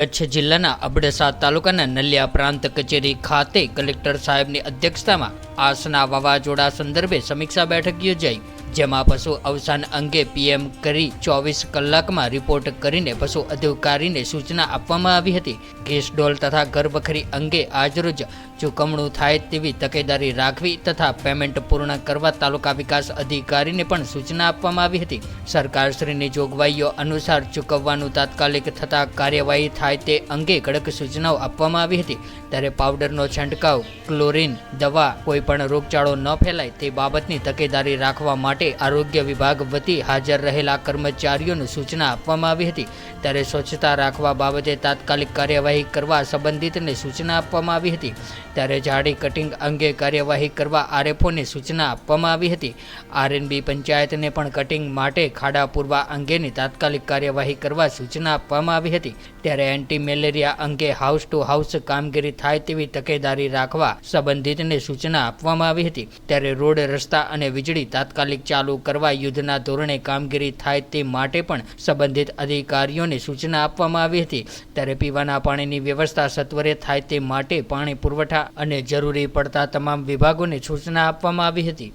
કચ્છ જિલ્લાના અબડસા તાલુકાના નલિયા પ્રાંત કચેરી ખાતે કલેક્ટર સાહેબની અધ્યક્ષતામાં આસના વાવાઝોડા સંદર્ભે સમીક્ષા બેઠક યોજાઈ. જેમાં પશુ અવસાન અંગે પીએમ કરી ચોવીસ કલાકમાં રિપોર્ટ કરીને પશુ અધિકારીને સૂચના આપવામાં આવી હતી. ગેસ ડોલ તથા ઘરવખરી અંગે આજરોજ ચૂકવણું થાય તેવી તકેદારી રાખવી તથા પેમેન્ટ પૂર્ણ કરવા તાલુકા વિકાસ અધિકારીને પણ સૂચના આપવામાં આવી હતી. સરકારશ્રીની જોગવાઈઓ અનુસાર ચૂકવવાનું તાત્કાલિક થતા કાર્યવાહી થાય તે અંગે કડક સૂચનાઓ આપવામાં આવી હતી. ત્યારે પાવડરનો છંટકાવ, ક્લોરીન દવા કોઈપણ રોગચાળો ન ફેલાય તે બાબતની તકેદારી રાખવા માટે આરોગ્ય વિભાગ વતી હાજર રહેલા કર્મચારીઓને સૂચના આપવામાં આવી હતી. ત્યારે સ્વચ્છતા રાખવા બાબતે તાત્કાલિક કાર્યવાહી કરવા સંબંધિતને સૂચના આપવામાં આવી હતી. ત્યારે ઝાડી કટિંગ અંગે કાર્યવાહી કરવા આરએફઓને સૂચના આપવામાં આવી હતી. આરએનબી પંચાયતને પણ કટિંગ માટે ખાડા પૂરવા અંગેની તાત્કાલિક કાર્યવાહી કરવા સૂચના આપવામાં આવી હતી. ત્યારે એન્ટી મેલેરિયા અંગે હાઉસ ટુ હાઉસ કામગીરી થાય તેવી તકેદારી રાખવા સંબંધિતને સૂચના આપવામાં આવી હતી. ત્યારે રોડ, રસ્તા અને વીજળી તાત્કાલિક ચાલુ કરવા યુદ્ધના ધોરણે કામગીરી થાય તે માટે પણ સંબંધિત અધિકારીઓને સૂચના આપવામાં આવી હતી. ત્યારે પીવાના પાણીની વ્યવસ્થા સત્વરે થાય તે માટે પાણી પુરવઠા અને જરૂરી પડતા તમામ વિભાગોને સૂચના આપવામાં આવી હતી.